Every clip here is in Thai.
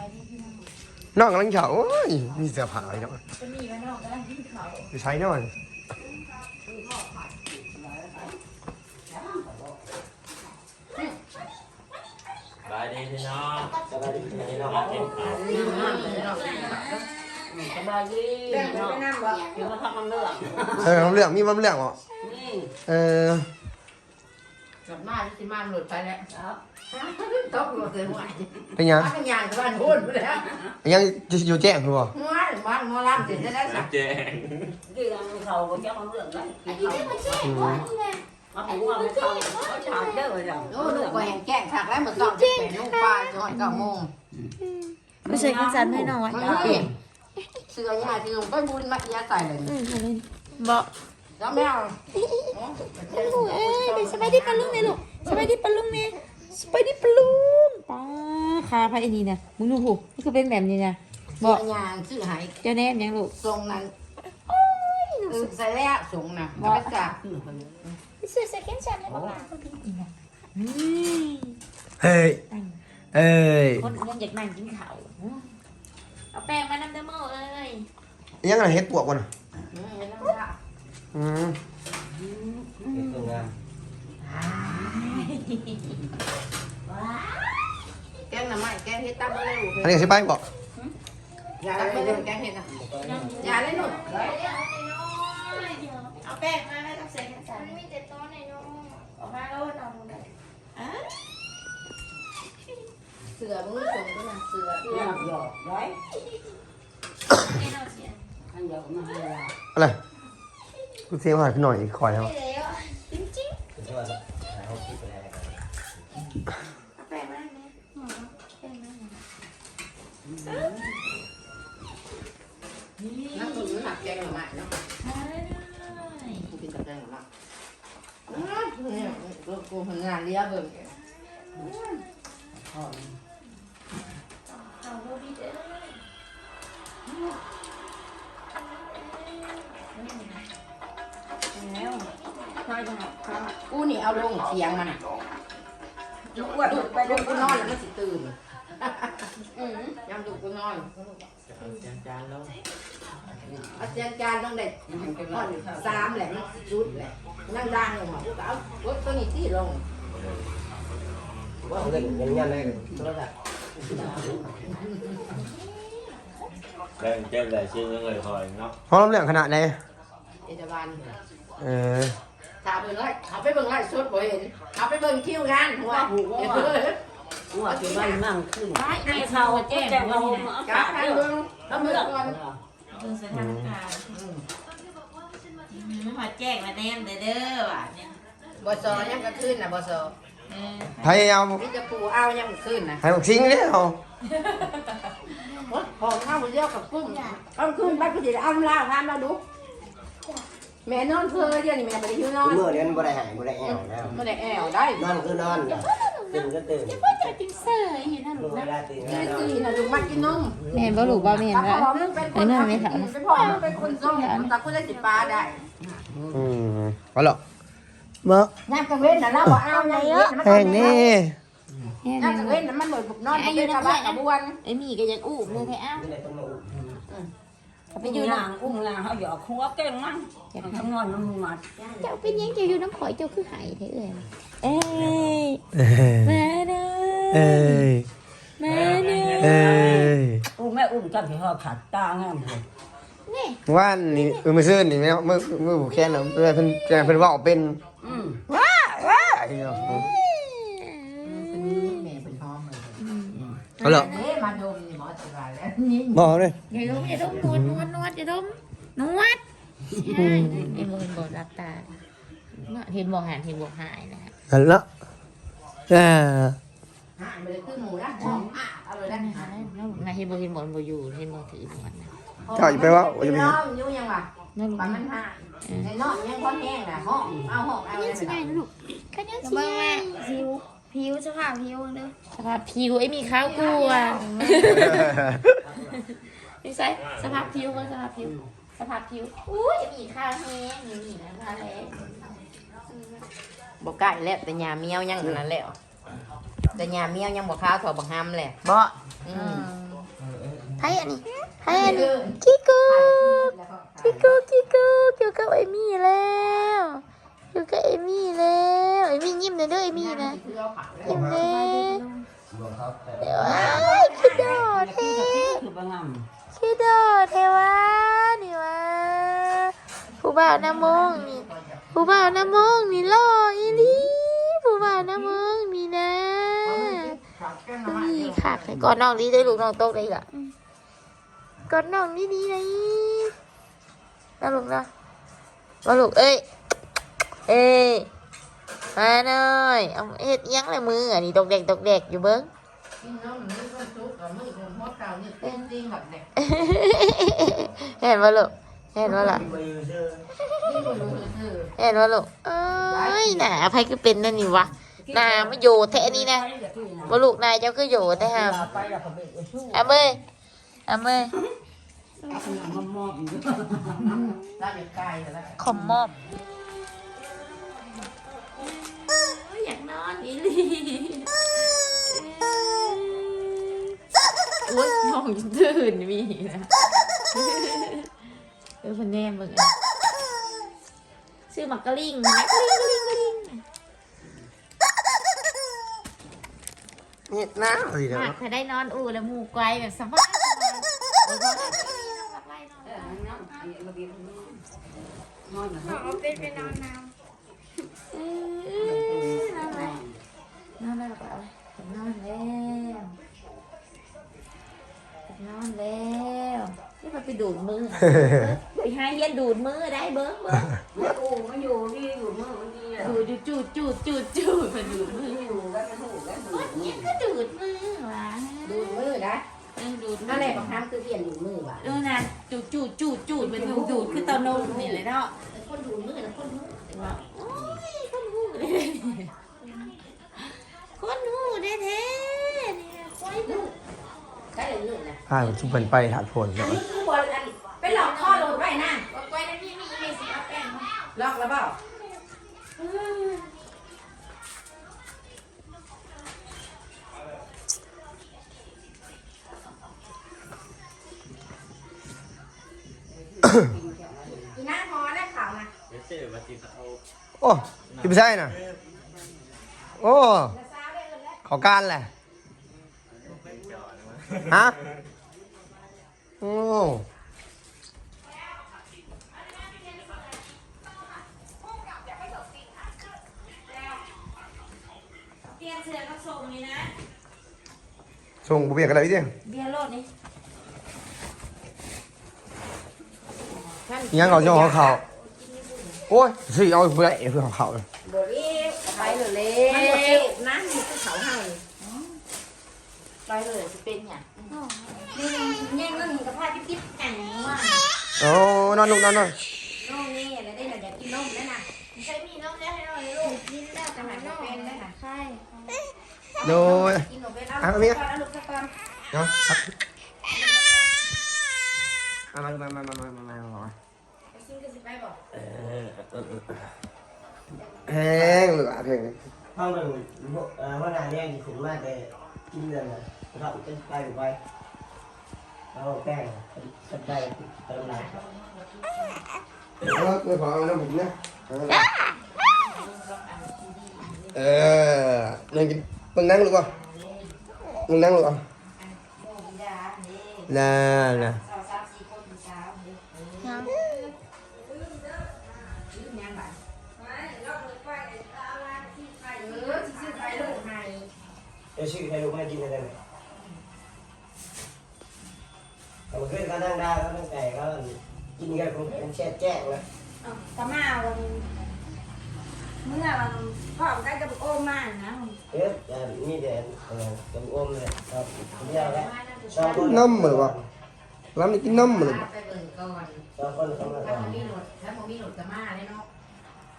ายดีพี่น้องน้องกำลังเฉาโอ้ยมีเสื้อผ้าเลยเนาะจะมีไว้น้องกำลังกินข้าวไปใช้หน่อยบายดีพี่น้องสบายดีพี่น้องมากินข้าวสบายดีเนาะเดี๋ยวมาทำมันเลือกเออมันเรื่องมีมันเรื่องเหรอนี่เออ กลับมาที่มาหลุดไปแล้วตกหลุดเลยหัวเป็นยังบ้านยางบ้านพุ่นไปแล้วยังจะอยู่แจ้งคือบ่หัวบ้านหมอลำเสร็จแล้วสักแจ้งเรื่องเขาก็จะมันเลือกได้เขาอืมมาถึงว่ามันเขาเขาฉากเด้อเลยโอ้ลูกก็แห้งแก้งถักแล้วมาต้องจะเป็นลูกป้าจอยเก้าโมงไม่ใช่กินสันให้น้อยมันเปลี่ยนเสื้อยาที่ลงไปบุญมัดยาใส่เลยบอก แล้วแม่ลูกเอ้ยเดี๋ยวสบายดีปะลุงเนี่ยลูกสบายดีปะลุงเนี่ยสบายดีปะลุงป้าคาพายอันนี้นะมึงดูหูนี่คือเป็นแบบนี้นะบเสื้ออกยางชื่อหายเจ้าแนมยังลูกทรงนั้นใส่แล้วสูงนะแล้วก็จับเสื้อเสื้อแขนสั้นเลยบอกว่าเฮ้ยเอ้ยคนยังอยากนั่งกินข้าวเอาแป้งมานำเด้อโม่เอ้ยยังไงเฮ็ดปวกก่อนน่ะไม่ต้องละอืมแกงหน่อไม้แกงเห็ดตั้มเร็วอันนี้สิไปบ่ยาอะไรเรื่องแกงเห็ดนะ ยาอะไรนู่นเอาแป้งมาไม่ต้องเสื้อแขนสั้นมีแต่ต้นในน้องออกมาแล้วนอนเลยเสือมึงส่งก็มา เสียอันหยอกมาให้เราอยงหายไปหน่อยคอยแล้วไม่แล้วจริงๆเอาแป้งมาเนี่ยแป้งมานั่งตรงนี้หลับแกงหน่อไม้เนาะกูกินกับแกงหน่อไม้เนี่ยกูกูทำงานเลี้ยเบิ่งพ่อเอาดูดีเด้อ ช่จังหวะครับกูนี่เอาลงเสียงมันลูกอ้วนลูกไปลูลูกกกูกูนนออนนแล้วมันสิตื่นอืมยามลูกกูนอนจานแล้วอาจารย์การต้องได้นอนสามแหละมันจุดแหละนั่งดังลงมากูก็เอารถตัวนี้ที่ลงว่าเงินเงินเงินอะไรกันโทรศัพท์แบ่งเจ้าแต่ชื่อเงินคอยเนาะพร้อมเรื่องขนาดไหนเอจบาลเออ ถามไปเลยเอาไปเบิ่งไล่สดบ่เห็นเอาไปเบิ่งคิวงานหัวเออกูว่าจะไม่นั่งขึ้นให้เขาแจ้งเขาเอากาปารกทางเด้อเบิ่งเอาเอาเบิ่เลืงอกก่อนดูสถานการณ์มาแจ้งมาแนมเด้อเด้อว่ะเนี่ยบ่ซอยังก็ขึ้นน่ะบ่ซอเออพยายามมีจะปูเอายังบ่ขึ้นน่ะให้มันซิงเนี่ยเอาพอเข้าบ่เยอะกับกุ้งเอาขึ้นไปก็สิเอาลาวทานมาดู แม่นอนเพื่อเดี๋ยวนี้แม่บ่ได้อยู่นอนเมื่อเดือนบ่ได้หายบ่ได้แอวแล้วบ่ได้แอวได้นอนคือนอนตื่นก็ตื่นว่าจะกินเสื้อเห็นนะลูลูกกเวนะลาตื่นนี่นอนสิน่ะลูกมักกินนมแม่บ่ลูกบ่แม่นถ้าว่าพ่อมึงเป็นคนเอาไปกินเป็นพ่อมึงเป็นคนส่งตากูได้สิปลาได้อืมเอาหรอกมาย่างกังเว้นน่ะเราบ่เอาย่างเว้นมันแห้งนี่ย่างกังเว้นน่ะมันเหมือนนอนเป็นชาวบ้านกับวนไอ้มีก็ยังอู้เลยแท้อ้าว ไม่ได้ต้องมาอุ้มไปอยู่นางอุ้มนางเขาหยอกหัวเก่งมั้งทำงานมันมัดเจ้าเป็นยังเจ้าอยู่น้ำข่อยเจ้าคือหายเด้อเอ้ยเอ้ยมาเด้อเอ้ยมาเด้อเอ้ยอุ้มแม่อุ้มจับที่เขาขัดตางามเลยนี่ว่านนี่เออมือซื่นนี่แม่มือมือผูกแขนเนาะเพิ่นเพิ่นเพิ่นเว่าเป็นอืมว้าว้าไอ้เนาะแม่เป็นพ่อมันเอาหรอกเอ๊ะมาดมนี่ หมอสิว่าแล้วนี่บอกเลยอย่าดมอย่าดมนวดนวดนวดอย่าดมนวดใช่เอ็มเห็นบอกรับตาเนาะเห็นบอกหันเห็นบอกหายนะฮะหันละอ่าหายไปเลยขึ้นหมูนะของอะเอาเลยนะหายแล้วนายเห็นบอกเห็นบอกบอกอยู่เห็นบอกถือหมดนะเจ้าอย่าไปว่าอย่าไปน้เห็นองอยู่ยังวะนั่นลูกปันมันหายในน้องยังค่อนแห้งน่ะห้องเอาห้องเอาเลยสิไม่ไงได้ลูกก็ยังสิไง ผิวผิวสภาพผิวเด้อสภาพผิวไอ้มีข้าวกลัวนี่ใส่สภาพผิวก็สภาพผิว สภาพผิวอุ้ยมีข้าวแห้งมีนี่นะมาแล้วบอกไก่แล้วแต่ยาเมียวยังนั่นแล้วแต่ยาเมียวยังบอกข้าวถอดบักฮัมแหละบ่อืมไพ่อันนี้ไพ่อันนี้จิกูจิกูจิกูอยู่กับเอมี่แล้ว อยู่กับเอมี่แล้วเอมี่ยิ้มเลยเด้อเอมี่นะยิ้มเลยเดี๋ยวอ้ายคิดดอเทคิดดอเทวะนี่วะผู้บ่าวน้ำมงนี่ผู้บ่าวน้ำมงนี่ล่ออีลีผู้บ่าวน้ำมงนี่นะนี่ค่ะก่อนน้องดีได้ลูกน้องโตได้อีกอะก่อนน้องนี่ดีเลยนะลูกนะมาลูกเอ้ย เอ้มาหน่อยเอาเฮ็ดยังเลยมืออันนี้ตกเด็กตกเด็กอยู่เบิ้งเห็นว่าลูกเห็นว่าล่ะเห็นว่าลูกเอ้ยหนาไพ่ก็เป็นนั่นนี่วะนาไม่โยแท่นี้นะว่าลูกนายเจ้าก็โยแต่ฮะอาเมย์อาเมย์ขอมมอบ อีหลีอุ้ยน้องตื่นมีนะเออพันแน่มึงซื้อมักกะลิงมักกะลิงกะลิงกะลิงเงียบน้าสิเนาะได้นอนอู่แล้วหมูไกลแบบสบายณ์นอนเป็นไปนอนน้ำ นอนได้หรือเปล่านอนแล้วนอนแล้วนี่มันไปดูดมือไปให้เย็นดูดมือได้เบิ้งเบิ้งโอ้มันอยู่นี่อยู่มือมันดีอะดูดจูดจูดจูดจูดมันดูดมืออยู่กันมันถูกกันคนเย็นก็ดูดมือว่ะดูดมือนะออดูดมืนั่นอแหละบางครั้งคือเปลี่ยนดูดมือว่ะดูนะจูดจูดจูดจูดเป็นดูดูดคือตอนนมนี่เลยเนาะคนดูดมือนะคนหูว่าโอ้ยคนหูเด้คนหูเด้แท้เนี่ยควายหู ใช่เลยนะ พาทุกคนไปถาดผลอัเนาะนนี้คือบอลอันไปหลอกข้อลงไว้นะควายนั้นพี่มีมีสิเอาแป้งมาหลอกแล้วเปล่าอีน้าพอได้ข่าวนะเดี๋ยวซื้อมาติดเอาโอ้ที่ไม่ใช่น่ะโอ้ขอการแหละฮะโอ้ เปลี่ยนเสื้อกับส่งนี่นะ ส่งบุเบียกอะไรพี่เจ้เบียร์โลดนี่ยังเอาเจ้าของเขาโอ้ยสิเอาเพื่อเพื่อของเขาบรีไปเลยเลยมันหมดเจ็บนะมีภูเขาให้ไปเลยจะเป็นอย่างนี่ แย่งเงินกับผ้าจิ๊บๆแข่งว่าโอ้นอนลูกนอนนอนน้องนี่อะไรได้หน่อยอยากกินนมได้นะใช้มีน้องได้ให้หน่อยลูกกินได้จะหาน้องเป็นได้นะใช่โดยกินนมเป็นเอาลูกก่อนเอาลูกก่อนเนาะมามามามามามามามาไปซิ้งกันสิไปบอกเออเออเออแห้งเลยอะเพลงห้องหนึ่งเอ่อว่านาเนี่ยขึ้นมากเลยกินเดือนนะเราจะไปหรือไป เอาแป้งสบายเติมหลายแล้วไม่พอเน้ำมนะเออนั่งกินมึงนั่งหรือเปล่ามึงนั่งหรือะน่าน่ะจวชื่อใครลูกไหมกินอะไร ไหมเอาขึ้นก็นั่งได้ก็ตั้งแต่ก็กินกันคงเป็นแช่แจ้งนะกะมาวันเมื่อวันพ่อได้กับโอมานะเอ๊ะนี่เดี๋ยวกับอ้มเลยครับเรียกแล้วสองคนน้ำเหมือนวะร้านนี้กินน้ำเหมือนไปเบิ่งก่อนสองคนเข้ามาถ้าก่อนผมมีหลุดถ้าผมมีหลุดกับมาเลยเนาะ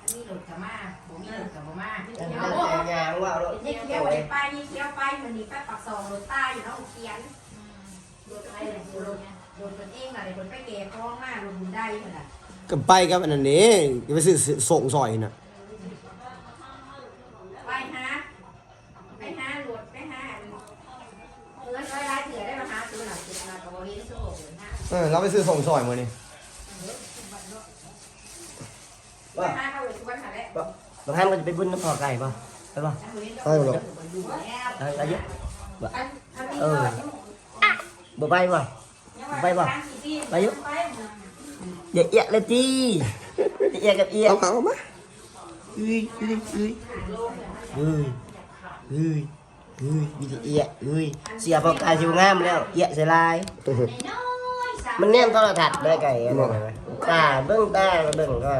ถ้ามีหลุดกับมาผมมีหลุดกับบ่มาแต่เดี๋ยวแต่งานว่าเราเที่ยวไปไปนี่เที่ยวไปมันนี่ไปปักซองหลุดใต้อยู่เนาะเขียน หลุดไปเลยหลุดหลุดตัวเองอะไรคนไปเก็บคล้องมาหลุดบุญได้ขนาดกับไปกับอันนั้นนี่ไปซื้อส่งซอยน่ะไปหาไปหาหลุดไปหาเงินร้อยล้านเถื่อได้มาหาซื้อหนักซื้อไปมากับวันนี้โซ่เหมือนห้าเออเราไปซื้อส่งซอยมานี่ว่าห้าเข้าเลยทุกวันหาแล้วบางครั้งมันจะไปบุญน้ำพอไก่ป่ะไปป่ะ ใช่หรอเอาอายุอันอันนี้เอก็อ บ่ไปป่ะไปบ่ไปอยู่อย่าเอียเลยจีอย่าเอียกับเอียเอาเขามาเฮ้ยเฮ้ยเฮ้ยเฮ้ยเฮ้ยเฮ้ยมีแต่เอียเฮ้ยเสียพอกายสิวงามแล้วเอียเสียลายมันแนมโทรทัศน์ได้ไก่อะไรไหมตาเบิ้งตาเบิ้งก็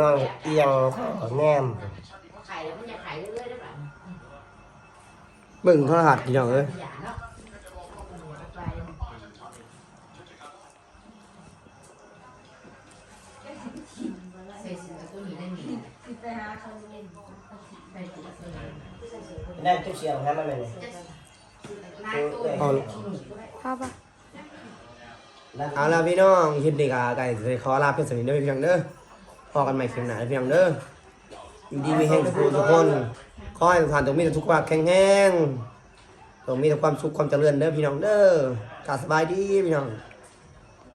นอนเอียงข้อแนมไข่แล้วมันจะไข่เรื่อยๆได้ป่ะ เบิ่งโทรทัศน์พี่น้องเอ้ยอย่าเนาะใส่เสื้อตัวนี้ได้มีไปหาเขาเล่นไปติดเสื้อได้ทุกเสียงครับมันเลยลายตัวเอาพ่อปะเอาละพี่น้องคลิปนี้ก็ไก่จะขอลาเพื่อนสนิทเด้อพี่น้องเด้อพอกันใหม่คลิปหน้าเด้อพี่น้องเด้อ อยู่ดีมีแห้งทุกคนทุกคนขอให้ทุกท่านตรงมีแต่ทุกความแข็งแรงตรงมีแต่ความสุขความเจริญเด้อพี่น้องเด้อกาสบายดีพี่น้อง